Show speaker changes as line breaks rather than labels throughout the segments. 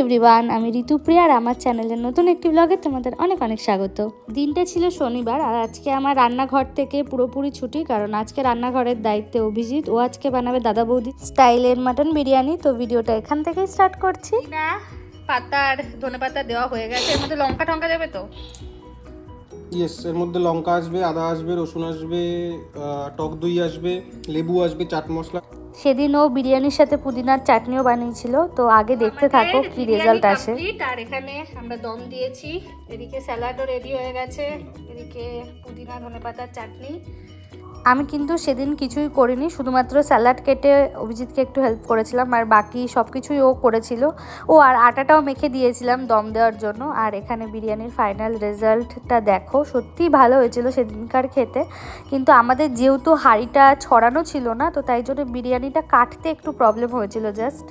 Everyone আমি ঋতুপ্রিয়া আর আমার চ্যানেলের নতুন একটি ব্লগে তোমাদের অনেক অনেক স্বাগত। দিনটা ছিল শনিবার আর আজকে আমার রান্নাঘর থেকে পুরোপুরি ছুটি কারণ আজকে রান্নাঘরের দায়িত্বে অভিজিৎ। ও আজকে বানাবে দাদা বৌদি স্টাইলের মাটন বিরিয়ানি। তো ভিডিওটা এখান থেকেই স্টার্ট করছি।
না পাতার ধনে পাতা দেওয়া হয়ে গেছে। এর মধ্যে লঙ্কা টঙ্কা যাবে তো?
ইয়েস এর মধ্যে লঙ্কা আসবে আদা আসবে রসুন আসবে টক দই আসবে লেবু আসবে চাট মশলা।
সেদিন ও বিরিয়ানির সাথে পুদিনার চাটনিও বানিয়েছিল তো আগে দেখতে থাকো কি রেজাল্ট আসে।
আর এখানে আমরা দম দিয়েছি এদিকে স্যালাডও রেডি হয়ে গেছে এদিকে পুদিনা ধনে পাতার চাটনি
আমি কিন্তু সেদিন কিছুই করিনি, শুধুমাত্র স্যালাড কেটে অভিজিৎকে একটু হেল্প করেছিলাম আর বাকি সব কিছুই ও করেছিল। ও আর আটাটাও মেখে দিয়েছিলাম দম দেওয়ার জন্য। আর এখানে বিরিয়ানির ফাইনাল রেজাল্টটা দেখো সত্যিই ভালো হয়েছিল সেদিনকার খেতে। কিন্তু আমাদের যেহেতু হাঁড়িটা ছড়ানো ছিল না, তো তাই জন্য বিরিয়ানিটা কাটতে একটু প্রবলেম হয়েছিল জাস্ট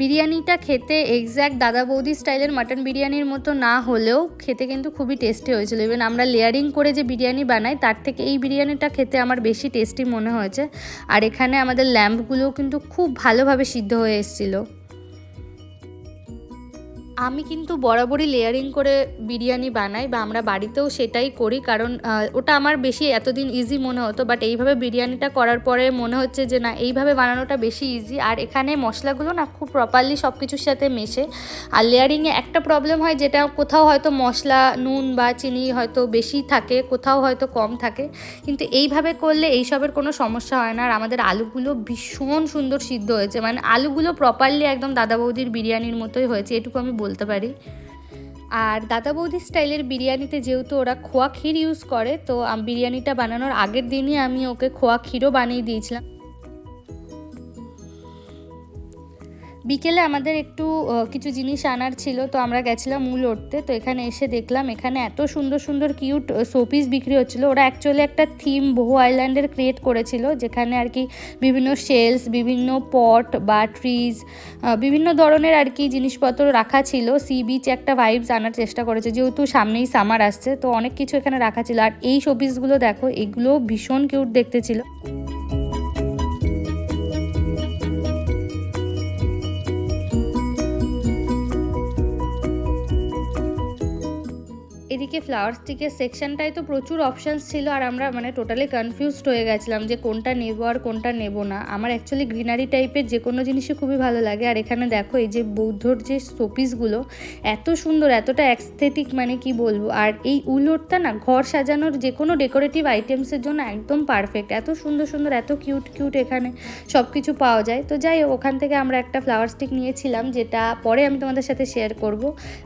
বিরিয়ানিটা খেতে এক্স্যাক্ট দাদা বৌদি স্টাইলের মাটন বিরিয়ানির মতো না হলেও খেতে কিন্তু খুবই টেস্টি হয়েছিল। ইভেন আমরা লেয়ারিং করে যে বিরিয়ানি বানাই, তার থেকে এই বিরিয়ানিটা খেতে আমার বেশি টেস্টি মনে হয়েছে। আর এখানে আমাদের ল্যাম্পগুলোও কিন্তু খুব ভালোভাবে সিদ্ধ হয়ে এসেছিল। আমি কিন্তু বরাবরই লেয়ারিং করে বিরিয়ানি বানাই বা আমরা বাড়িতেও সেটাই করি কারণ ওটা আমার বেশি এতদিন ইজি মনে হতো বাট এইভাবে বিরিয়ানিটা করার পরে মনে হচ্ছে যে না, এইভাবে বানানোটা বেশি ইজি আর এখানে মশলাগুলো না খুব প্রপারলি সব কিছুর সাথে মেশে। আর লেয়ারিংয়ে একটা প্রবলেম হয় যেটা কোথাও হয়তো মশলা, নুন বা চিনি হয়তো বেশি থাকে, কোথাও হয়তো কম থাকে। কিন্তু এইভাবে করলে এইসবের কোনো সমস্যা হয় না। আর আমাদের আলুগুলো ভীষণ সুন্দর সিদ্ধ হয়েছে। মানে আলুগুলো প্রপারলি একদম দাদা বৌদির বিরিয়ানির মতোই হয়েছে। এটুকু আমি বলতে পারি। আর দাদা বৌদি স্টাইলের বিরিয়ানিতে যেহেতু ওরা খোয়া ক্ষীর ইউজ করে, তো বিরিয়ানিটা বানানোর আগের দিনই আমি ওকে খোয়া ক্ষীরও বানিয়ে দিয়েছিলাম। বিকেলে আমাদের একটু কিছু জিনিস আনার ছিল, তো আমরা গেছিলাম মূল উঠতে তো এখানে এসে দেখলাম এখানে এত সুন্দর সুন্দর কিউট শোপিস বিক্রি হচ্ছিল। ওরা অ্যাকচুয়ালি একটা থিম বহু আইল্যান্ডের ক্রিয়েট করেছিল, যেখানে আর কি বিভিন্ন শেলস বিভিন্ন পট বা ট্রিজ বিভিন্ন ধরনের আর কি জিনিসপত্র রাখা ছিল। সি বিচ একটা ভাইবস আনার চেষ্টা করেছে, যেহেতু সামনেই সামার আসছে, তো অনেক কিছু এখানে রাখা ছিল। আর এই শোপিসগুলো দেখো, এগুলো ভীষণ কিউট দেখতে ছিল। এদিকে ফ্লাওয়ার স্টিকের সেকশনটায় তো প্রচুর অপশানস ছিল আর আমরা মানে টোটালি কনফিউজড হয়ে গেছিলাম যে কোনটা নেব আর কোনটা নেব না। আমার অ্যাকচুয়ালি গ্রিনারি টাইপের যে কোনো জিনিসই খুবই ভালো লাগে। আর এখানে দেখো এই যে বৌদ্ধর যে শোপিসগুলো এত সুন্দর, এতটা অ্যাস্থেটিক মানে কি বলব? আর এই উলোটটা না ঘর সাজানোর যে কোনো ডেকোরেটিভ আইটেমসের জন্য একদম পারফেক্ট এত সুন্দর সুন্দর, এত কিউট কিউট এখানে সব কিছু পাওয়া যায়। তো যাই ওখান থেকে আমরা একটা ফ্লাওয়ার স্টিক নিয়েছিলাম, যেটা পরে আমি তোমাদের সাথে শেয়ার করব।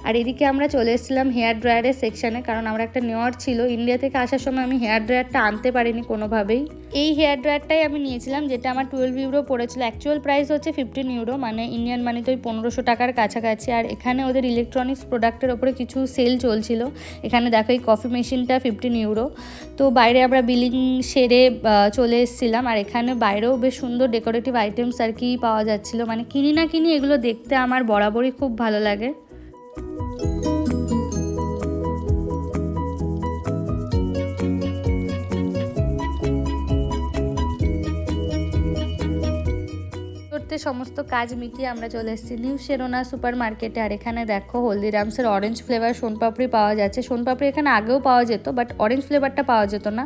আর এদিকে আমরা চলে এসেছিলাম হেয়ার ড্রায়ারের সেকশানে কারণ আমার একটা নেওয়ার ছিল। ইন্ডিয়া থেকে আসার সময় আমি হেয়ার ড্রায়ারটা আনতে পারিনি কোনোভাবেই। এই হেয়ার ড্রায়ারটাই আমি নিয়েছিলাম, যেটা আমার টুয়েলভ ইউরো পড়েছিল। অ্যাকচুয়াল প্রাইস হচ্ছে ফিফটিন ইউরো মানে ইন্ডিয়ান মানি তো ওই পনেরোশো টাকার কাছাকাছি। আর এখানে ওদের ইলেকট্রনিক্স প্রোডাক্টের ওপরে কিছু সেল চলছিল। এখানে দেখো এই কফি মেশিনটা ফিফটিন ইউরো তো বাইরে আমরা বিলিং সেরে চলে এসেছিলাম। আর এখানে বাইরেও বেশ সুন্দর ডেকোরেটিভ আইটেমস আর কি পাওয়া যাচ্ছিল। মানে কিনি না কিনি এগুলো দেখতে আমার বরাবরই খুব ভালো লাগে। করতে সমস্ত কাজ মিটিয়ে আমরা চলে এসেছি। নিউ শেরোনা সুপার মার্কেটে আর এখানে দেখো হলদিরামসের অরেঞ্জ ফ্লেভার সোনপাপড়ি পাওয়া যাচ্ছে। সোনপাপড়ি এখানে আগেও পাওয়া যেত বাট অরেঞ্জ ফ্লেভারটা পাওয়া যেত না।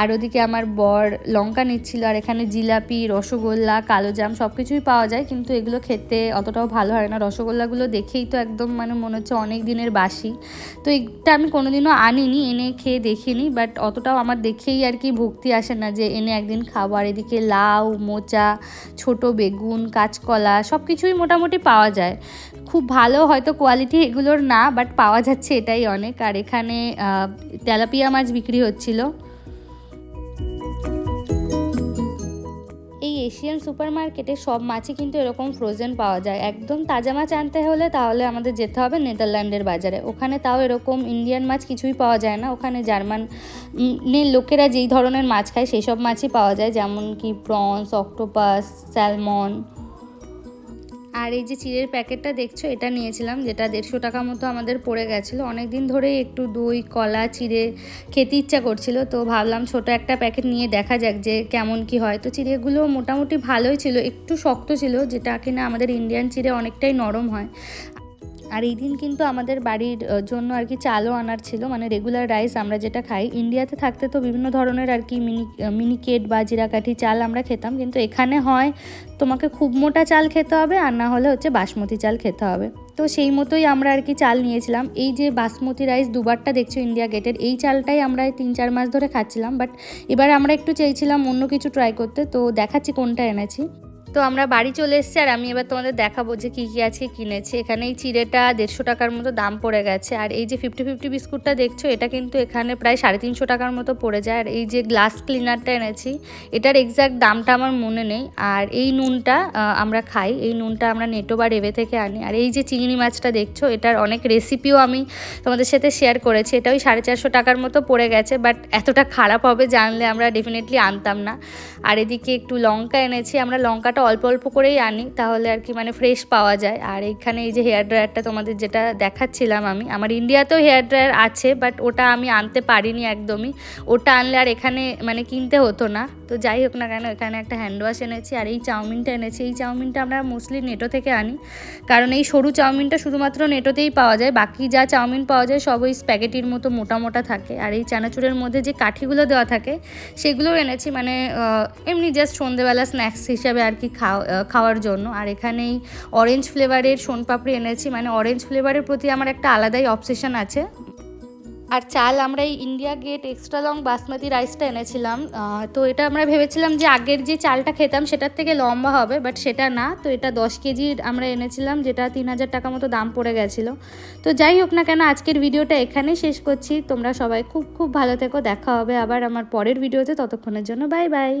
আর ওদিকে আমার বর লঙ্কা নিচ্ছিল, আর এখানে জিলাপি, রসগোল্লা কালোজাম সব কিছুই পাওয়া যায়, কিন্তু এগুলো খেতে অতটাও ভালো হয় না। রসগোল্লাগুলো দেখেই তো একদম মানে মনে হচ্ছে অনেক দিনের বাসি। তো এটা আমি কোনোদিনও আনিনি, এনে খেয়ে দেখিনি বাট অতটাও আমার দেখেই আর কি ভক্তি আসে না যে এনে একদিন খাব। আর এদিকে লাউ, মোচা, ছোট বেগুন কাঁচকলা সব কিছুই মোটামুটি পাওয়া যায়। খুব ভালো হয়তো কোয়ালিটি এগুলোর না বাট পাওয়া যাচ্ছে এটাই অনেক। আর এখানে তেলাপিয়া মাছ বিক্রি হচ্ছিল। এশিয়ান সুপার মার্কেটে সব মাছই কিন্তু এরকম ফ্রোজেন পাওয়া যায়। একদম তাজা মাছ আনতে হলে তাহলে আমাদের যেতে হবে নেদারল্যান্ডের বাজারে। ওখানে তাও এরকম ইন্ডিয়ান মাছ কিছুই পাওয়া যায় না। ওখানে জার্মান লোকেরা যেই ধরনের মাছ খায় সেই সব মাছই পাওয়া যায়। যেমন কি প্রনস অক্টোপাস স্যালমন আর এই যে চিড়ের প্যাকেটটা দেখছ, এটা নিয়েছিলাম, যেটা দেড়শো টাকা মতো আমাদের পড়ে গেছিল। অনেক দিন ধরেই একটু দই, কলা, চিড়ে খেতে ইচ্ছা করছিল, তো ভাবলাম ছোট একটা প্যাকেট নিয়ে দেখা যাক যে কেমন কি হয়। তো চিড়েগুলো মোটামুটি ভালোই ছিল, একটু শক্ত ছিল, যেটা কিনা আমাদের ইন্ডিয়ান চিড়ে অনেকটাই নরম হয়। আর এই দিন কিন্তু আমাদের বাড়ির জন্য আর কি চালও আনার ছিল মানে রেগুলার রাইস আমরা যেটা খাই। ইন্ডিয়াতে থাকতে তো বিভিন্ন ধরনের আর কি মিনি মিনিকেট বা জিরাকাঠি চাল আমরা খেতাম, কিন্তু এখানে হয় তোমাকে খুব মোটা চাল খেতে হবে আর না হলে হচ্ছে বাসমতি চাল খেতে হবে। তো সেই মতোই আমরা আর কি চাল নিয়েছিলাম। এই যে বাসমতি রাইস দুবারটা দেখছ ইন্ডিয়া গেটের এই চালটাই আমরা তিন চার মাস ধরে খাচ্ছিলাম বাট এবার আমরা একটু চেয়েছিলাম অন্য কিছু ট্রাই করতে, তো দেখাচ্ছি কোনটা এনেছি। তো আমরা বাড়ি চলে এসেছি আর আমি এবার তোমাদের দেখাবো যে কী কী আজকে কিনেছি। এখানে এই চিড়েটা দেড়শো টাকার মতো দাম পড়ে গেছে। আর এই যে ফিফটি ফিফটি বিস্কুটটা দেখছ, এটা কিন্তু এখানে প্রায় সাড়ে তিনশো টাকার মতো পড়ে যায়। আর এই যে গ্লাস ক্লিনারটা এনেছি, এটার এক্স্যাক্ট দামটা আমার মনে নেই। আর এই নুনটা আমরা খাই। এই নুনটা আমরা নেটো বা রেবে থেকে আনি। আর এই যে চিংড়ি মাছটা দেখছ, এটার অনেক রেসিপিও আমি তোমাদের সাথে শেয়ার করেছি। এটা ওই সাড়ে চারশো টাকার মতো পড়ে গেছে বাট এতটা খারাপ হবে জানলে আমরা ডেফিনেটলি আনতাম না। আর এদিকে একটু লঙ্কা এনেছি। আমরা লঙ্কাটা অল্প অল্প করেই আনি, তাহলে আর কি মানে ফ্রেশ পাওয়া যায়। আর এখানে এই যে হেয়ার ড্রায়ারটা তোমাদের যেটা দেখাচ্ছিলাম আমি, আমার ইন্ডিয়াতেও হেয়ার ড্রায়ার আছে বাট ওটা আমি আনতে পারিনি একদমই। ওটা আনলে আর এখানে মানে কিনতে হতো না। তো যাই হোক না কেন, এখানে একটা হ্যান্ড ওয়াশ এনেছি আর এই চাউমিনটা এনেছি। এই চাউমিনটা আমরা মোস্টলি নেটো থেকে আনি। কারণ এই সরু চাউমিনটা শুধুমাত্র নেটোতেই পাওয়া যায়। বাকি যা চাউমিন পাওয়া যায়, সব ওই স্প্যাগেটির মতো মোটা মোটা থাকে। আর এই চানাচুরের মধ্যে যে কাঠিগুলো দেওয়া থাকে, সেগুলোও এনেছি। মানে এমনি জাস্ট সন্ধেবেলা স্ন্যাক্স হিসাবে আর কি খাওয়া খাওয়ার জন্য। আর এখানে এই অরেঞ্জ ফ্লেভারের সোনপাপড়ি এনেছি। মানে অরেঞ্জ ফ্লেভারের প্রতি আমার একটা আলাদাই অবসেশন আছে। আর চাল আমরা এই India Gate extra long basmati রাইসটা এনেছিলাম। তো এটা আমরা ভেবেছিলাম যে আগের যে চালটা খেতাম সেটার থেকে লম্বা হবে বাট সেটা না। তো এটা দশ কেজির আমরা এনেছিলাম, যেটা তিন হাজার টাকা মতো দাম পড়ে গেছিল। তো যাই হোক না কেন, আজকের ভিডিওটা এখানেই শেষ করছি। তোমরা সবাই খুব খুব ভালো থেকো। দেখা হবে আবার আমার পরের ভিডিওতে। ততক্ষণের জন্য বাই বাই।